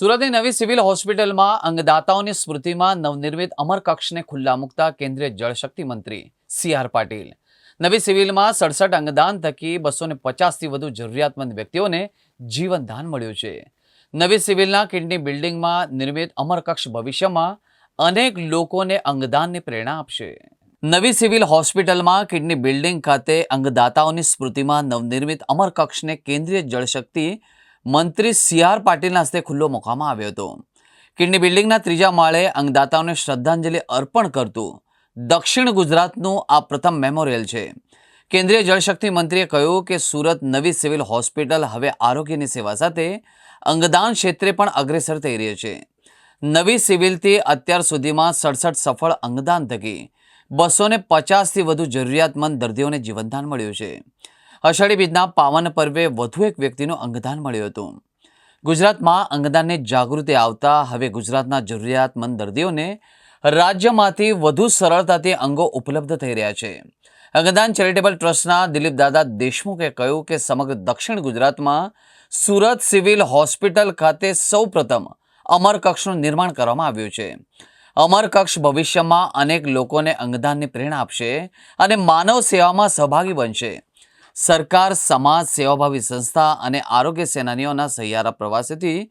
સુરતની નવી સિવિલ હોસ્પિટલમાં અંગદાતાઓની સ્મૃતિમાં નવનિર્મિત અમરકક્ષને ખુલ્લા મૂકતા કેન્દ્રીય જળશક્તિ મંત્રી સી આર પાટીલ. નવી સિવિલમાં સડસઠ અંગદાન થકી બસો ને પચાસથી વધુ જરૂરિયાતમંદ વ્યક્તિઓને જીવનદાન મળ્યું છે. નવી સિવિલના કિડની બિલ્ડિંગમાં નિર્મિત અમરકક્ષ ભવિષ્યમાં અનેક લોકોને અંગદાનની પ્રેરણા આપશે. નવી સિવિલ હોસ્પિટલમાં કિડની બિલ્ડિંગ ખાતે અંગદાતાઓની સ્મૃતિમાં નવનિર્મિત અમરકક્ષને કેન્દ્રીય જળશક્તિ મંત્રી સી આર પાટીલના હસ્તે ખુલ્લો મૂકવામાં આવ્યો હતો. કિડની બિલ્ડિંગના ત્રીજા માળે અંગદાતાઓને શ્રદ્ધાંજલિ અર્પણ કરતું દક્ષિણ ગુજરાતનું આ પ્રથમ મેમોરિયલ છે. કેન્દ્રીય જળશક્તિ મંત્રીએ કહ્યું કે સુરત નવી સિવિલ હોસ્પિટલ હવે આરોગ્યની સેવા સાથે અંગદાન ક્ષેત્રે પણ અગ્રેસર થઈ રહી છે. નવી સિવિલથી અત્યાર સુધીમાં સડસઠ સફળ અંગદાન થકી બસો ને પચાસથી વધુ જરૂરિયાતમંદ દર્દીઓને જીવનદાન મળ્યું છે. અષાઢી બીજના પાવન પર્વે વધુ એક વ્યક્તિનું અંગદાન મળ્યું હતું. ગુજરાતમાં અંગદાનની જાગૃતિ આવતા હવે ગુજરાતના જરૂરિયાતમંદ દર્દીઓને રાજ્યમાંથી વધુ સરળતાથી અંગો ઉપલબ્ધ થઈ રહ્યા છે. અંગદાન ચેરિટેબલ ટ્રસ્ટના દિલીપ દાદા દેશમુખે કહ્યું કે સમગ્ર દક્ષિણ ગુજરાતમાં સુરત સિવિલ હોસ્પિટલ ખાતે સૌપ્રથમ અમરકક્ષનું નિર્માણ કરવામાં આવ્યું છે. અમરકક્ષ ભવિષ્યમાં અનેક લોકોને અંગદાનની પ્રેરણા આપશે અને માનવ સેવામાં સહભાગી બનશે. સરકાર, સમાજ, સેવાભાવી સંસ્થા અને આરોગ્ય સેનાનીઓના સહિયારા પ્રવાસેથી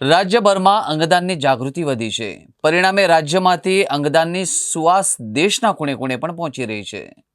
રાજ્યભરમાં અંગદાનની જાગૃતિ વધી છે. પરિણામે રાજ્યમાંથી અંગદાનની સુવાસ દેશના ખૂણે ખૂણે પણ પહોંચી રહી છે.